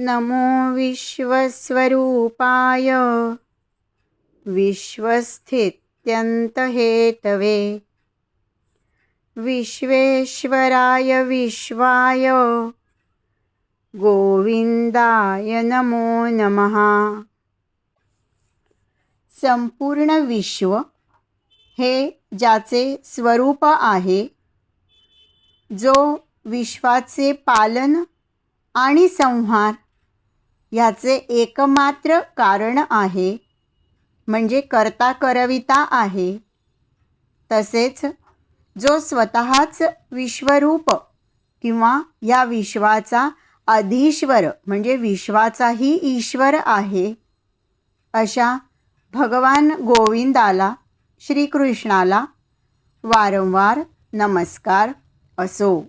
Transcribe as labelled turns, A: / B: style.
A: नमो विश्वस्वरूपाय। विश्वस्थित्यन्तहेतवे। विश्वेश्वराय विश्वाय। गोविंदाय नमो नमः। संपूर्ण विश्व हे ज्याचे स्वरूप आहे जो विश्वाचे पालन आणि संहार ह्याचे एकमात्र कारण आहे. म्हणजे करता करविता आहे. तसेच जो स्वतःच विश्वरूप किंवा या विश्वाचा अधीश्वर म्हणजे विश्वाचाही ईश्वर आहे अशा भगवान गोविंदाला श्रीकृष्णाला वारंवार नमस्कार असो.